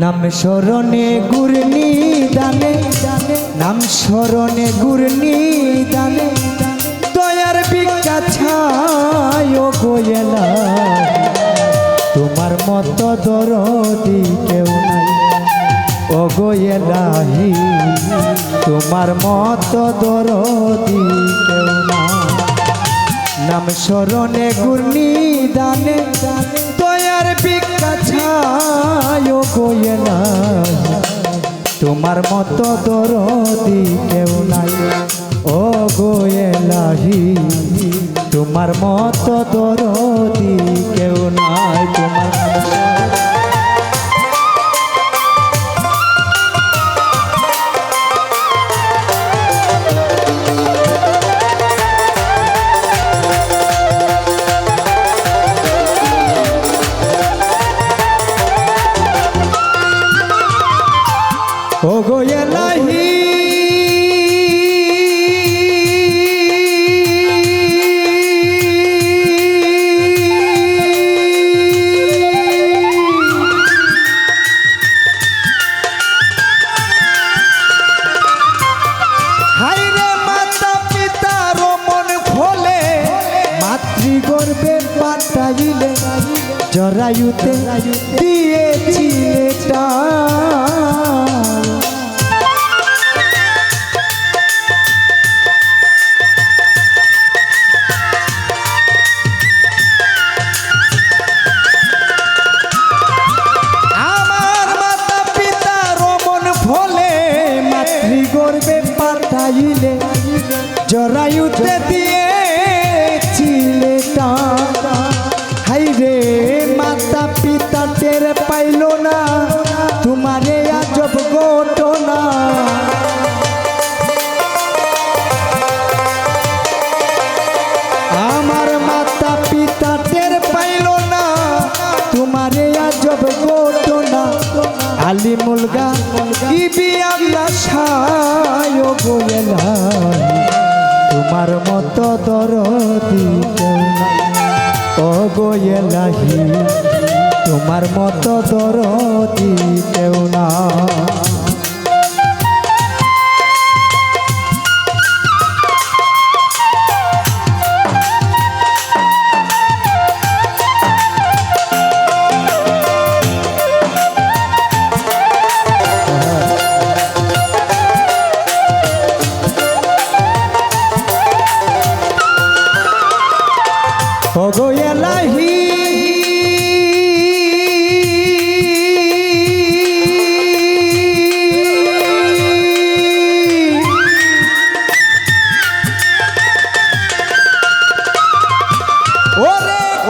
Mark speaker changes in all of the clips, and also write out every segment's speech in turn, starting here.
Speaker 1: নাম স্মরণে গুরনি দানে, নাম স্মরণে গুরনি দানে। দয়ার বিকা ছায় গোয়েলা তোমার মত দরদি কেউ নাই। ও গোয়েলাহি তোমার মত দরদি কেউ নাই। নাম স্মরণে গুর্নি দানে তোমার মতো দরদি কেউ নাই। ও গোয়েলাহি তোমার মতো দরদি কেউ নাই। তোমার হাইরে মাতা পিতার মন খোলে মাতৃগর্ভে পাঠাইলে জরায়ুতে দিয়েছিলে টান। আজব ঘটনা আলি মুলগা, ইবি আল্লাহ সায় গোয়েলা তোমার মতো দরদি। ও তোমার মতো দরদি কেউ না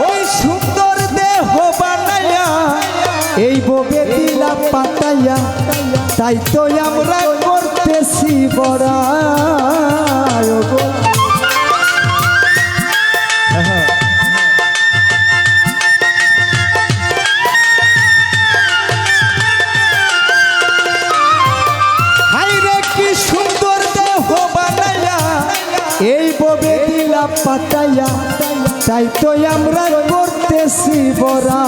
Speaker 1: ওই সুন্দর এই দিলা পাতাইয়া তাই তো আমরা করতেছি বড়াই কি সুন্দর দেহ বানাইয়া, এই ববে দিলা পাতাইয়া, তাই তো আমরা করতেছি বরা।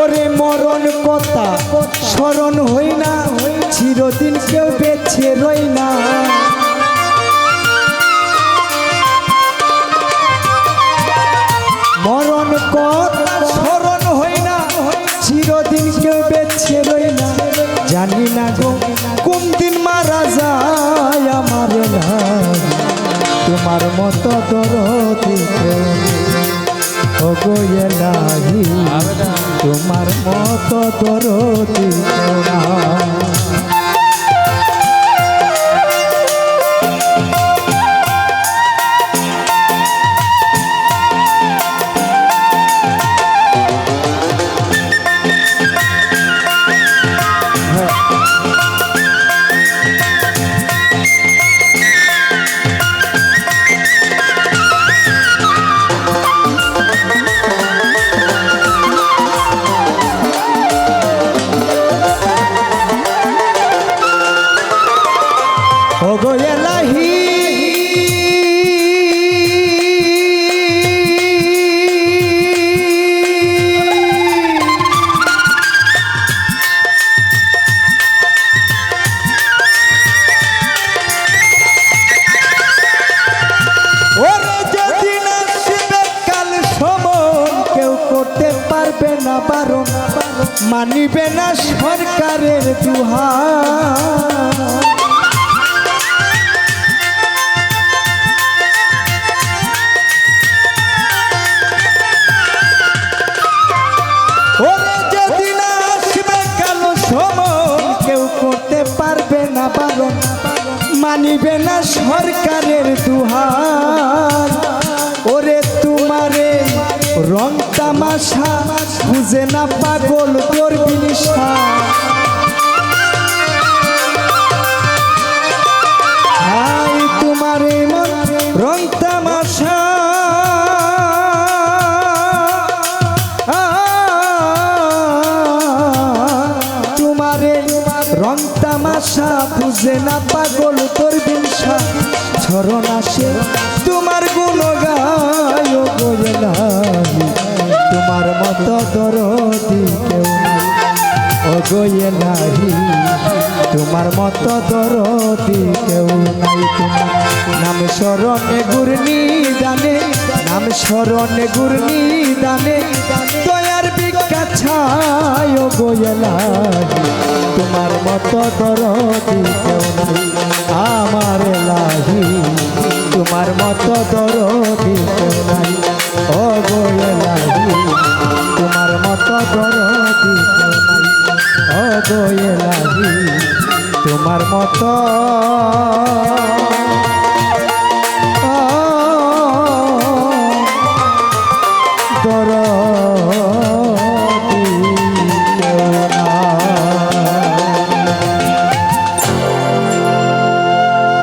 Speaker 1: ওরে মরণ কথা স্মরণ হই না, চিরদিন কেউ বেছে রই না। মরণ কথা স্মরণ হই না, চিরদিন কেউ বেছে রই না। তোমার মতো দরদি কেউ নেই। ও গো এলাহি তোমার মতো দরদি কেউ পারো মানিবে না সরকারের দুহা না মানিবে না সরকারের দুহার। ওরে তোমারে রং তামাশা, বুঝে না পাগল তোর বিনিশা হাই তোমারে মন, রং তামাশা। রং তামাশা, বুঝে না পাগল তোর বিনসা ছরণ আসে তোমার গুণ গায় গোয়েলাহি তোমার মতো দরদি কেউ অগয়ে নাহি, তোমার মতো দরদি কেউ নাই। তোমার নাম স্মরণে গুরনি দানে, নাম স্মরণে গুরনি দানে, দয়ার বিজ্ঞা ছায় অগয়ে নাহি। তোমার মতো দরদি কেউ নাই, আমার লাহি তোমার মতো দরদি কেউ তোমার মতো।